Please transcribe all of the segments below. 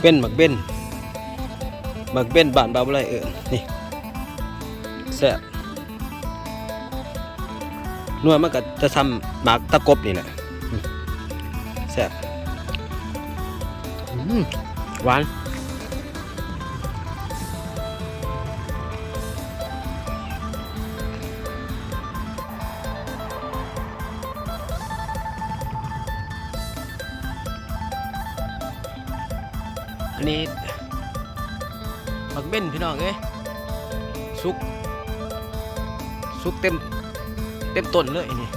เป้นหมักเบ้นหมักเบ้นบานบาบ่ไรเอิญนี่แซ่บนวมันก็จะทำหมากตะกบนี่แหละแซ่บหวาน อันนี้หมักเบ้นพี่น้องเอ้ยสุกสุกเต็มเต็มต้นเลยนี่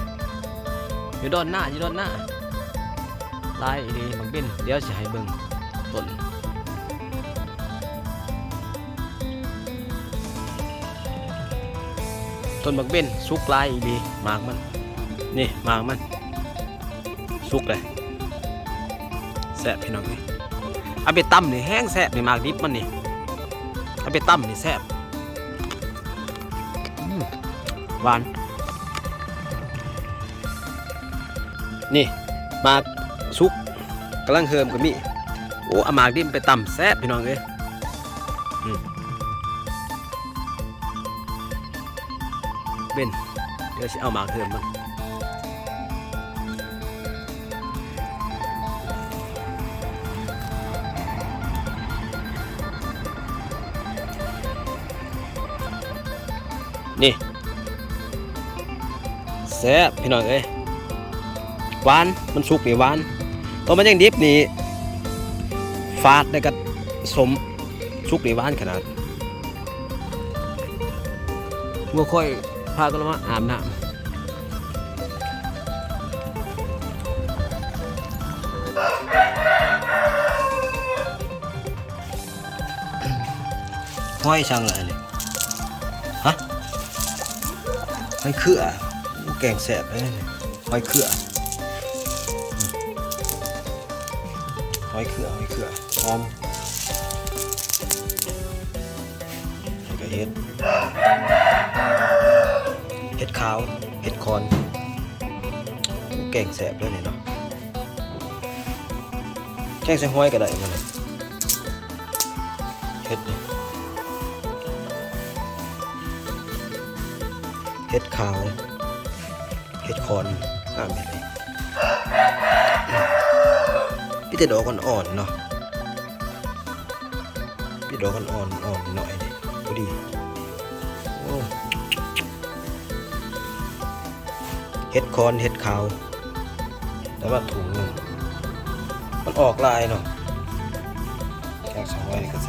อยู่ด้านหน้าอยู่ด้านหน้าลายนี่บางเป็นเดี๋ยวจะให้เบิ่งต้นต้นบักเบ้นสุกลายอีดีหมากมันนี่หมากมันสุกเลยแซ่บพี่น้องนี่ เอาไปตำนี่แห้งแซ่บนี่มากดิบมันนี่เอาไปตำนี่แซ่บหวาน นี่มากสุกกำลังเฮิมกับมีโอ้เอามากดิมไปตำแซ่บพี่น้องเอ้ยอืมเบนเดี๋ยวสิเอามากเฮิมมัน นี่แซ่บพี่น้องเอ้ยหวานมันสุกนี่หวานตอนมันยังดิบนี่ฟาดได้วก็สมสุกนี่หวานขนาดงัวค่อยพากันมาอาบน้ำห้อยช่างอะไหอยเครือแกงแสบเลยนี่ห้อยเครือหอยเขือหอยเขือหอมแล้วก็เห็ดเห็ดขาวเห็ดคอนแกงแสบด้วยเนี่ยเนาะแกงใส่ห้อยก็ได้มันน่ะเห็ดนี่ เห็ดขาว เห็ดคอนอานไปเลยพี่แต่ดอกอ่อนๆเนาะพี่ดอกอ่อนๆอ่อนหน่อยดิพอดีเห็ดคอนเห็ดขาวแต่ว่าถุงมันออกลายเนาะแค่สองร้อยก็แส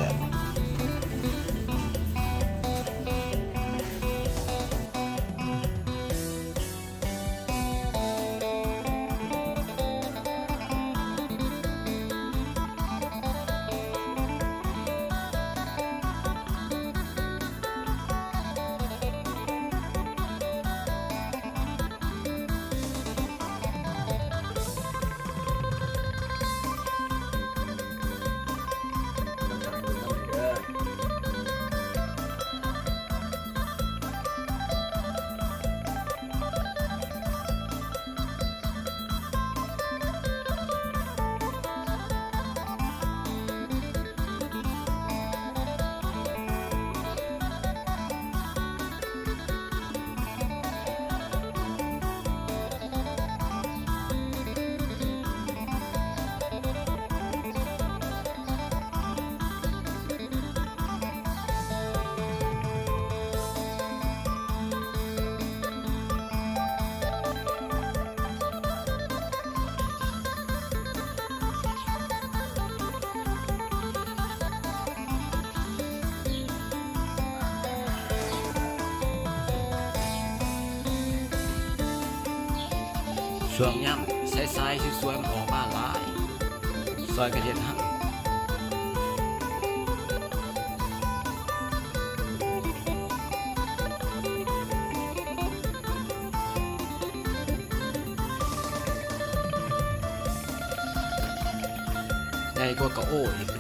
ช่วงย่ำใสๆสวยๆมันออกมาหลาย ซอยกระเทียมหั่นใหญ่กว่ากระโอ้อีก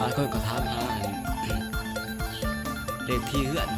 อางคนก็ถามหาอันเลขที่เฮือน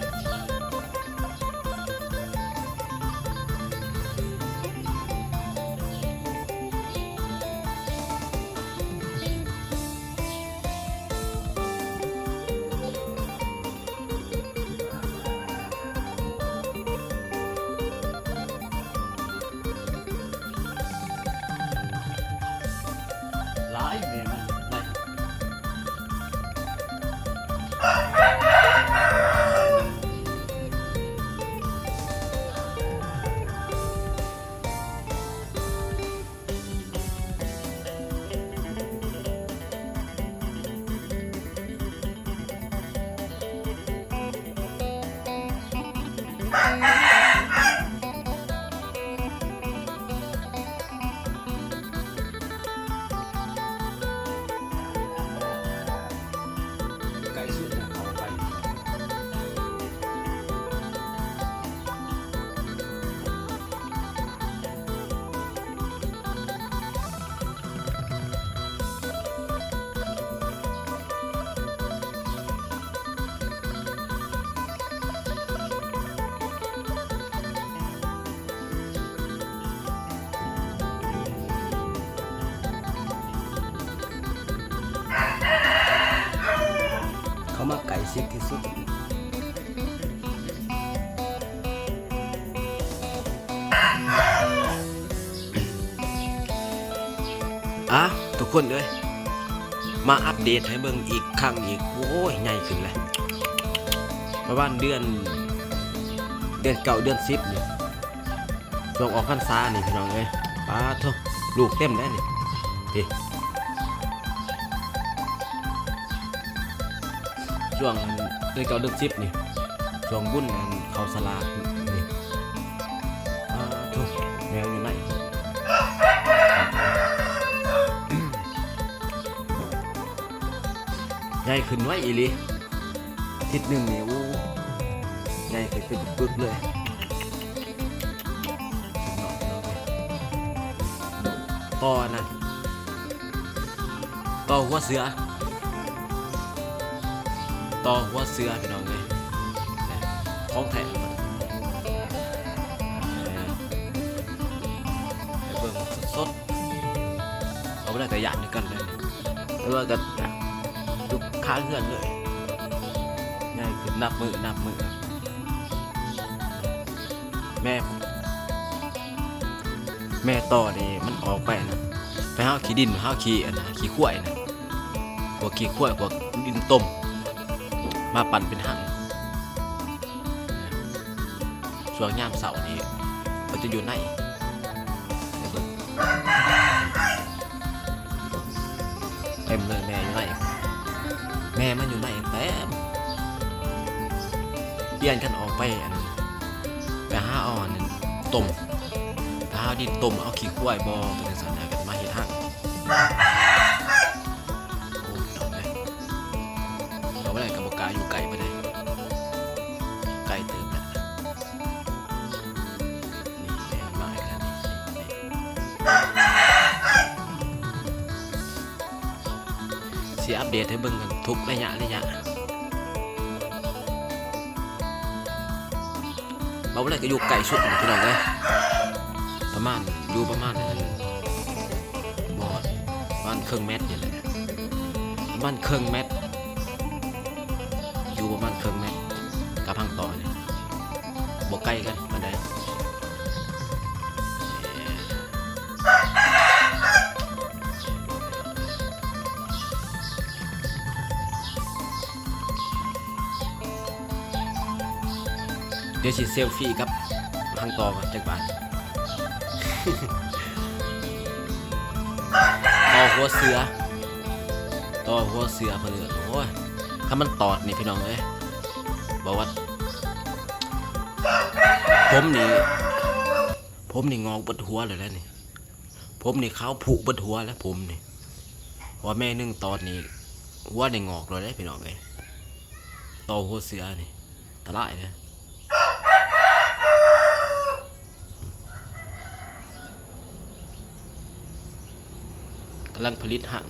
มาไก่ซิกที่สุดอะทุกคนเลยมาอัปเดตให้เบิ่งอีกครั้งอีก โอ้ยใหญ่ขึ้นเลยประมาณเดือน เดือนเก่าเดือนสิบนี่ช่วงออกพรรษานี่พี่น้องเอ้ยป้าเถอะลูกเต็มแล้วนี่พี่ ช่วงเดือนเก่าเดือนสิบนี่ช่วงบุญอันเขาสลากนี่ทุกแมวอยู่ไหนใหญ่ขึ้นไว้อีลีทิศหนึ่งนี่โอ้ใหญ่ขึ้นเป็นปึกเลยต่อนะต่อหัวเสือ ต่อหัวเสือพี่น้องเลยของแท้มันให้เบิ่งสดๆเอาไปได้แต่หยาดด้วยกันเลยแล้วว่าก็ยุกค้าเงื่อนเลยง่ายขึ้นนับมือนับมือแม่ผมแม่ต่อนี่มันออกไปนะไปห้าขี้ดินห้าขี้อันนะขี้ข้วยนะพวกขี้ข้วยพวกดินต้ม มาปั่นเป็นหังช่วงยามเสาร์นี้มันจะอยู่ในให้เต็มเลยแม่อยู่ในแม่มันอยู่ในเต็มเปลี่ยนกันออกไปอันไปห้าอ่อนต้มไปหาดินต้มเอาขี้ควายบอเป็นสัญญากันมาเฮ็ดหัง นี่สีอัปเดตให้เบิ่งกันทุกระยะระยะเราไม่ได้ก็อยู่ไกลสุดพี่น้องเลยประมาณอยู่ประมาณนั้นบอดประมาณครึ่องเมตรนี่แหละประมาณครึ่องเมตรอยู่ประมาณครึ่องเมตรกับพังต่อเนี่ยบกใกล้กัน ดี๋ยวสิเซลฟี่กับพังต่อกันจากบ้านต่อหัวเสือ ต่อหัวเสือเพนเลือนโอ้ยถ้ามันตอดนี่พี่น้องเอ้ยบอกว่า ผมนี่ ผมนี่งอกบดหัวเลยแล้วนี่ ผมนี่ขาวผุบดหัวแล้วผมนี่ว่าแม่นึ่งตอดนี่หัวนี่งอกเลยได้พี่น้องเอ้ยต่อหัวเสือนี่ตะไลายเลยกำลังผลิตหัง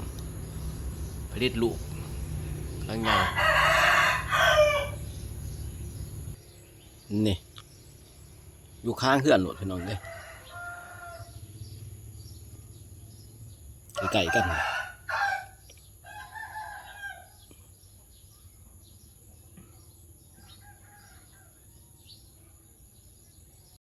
ผลิตลูกลังใหญ่นี่ อยู่ข้างเพื่อนโหลดพี่น้องเด้ไก่กัน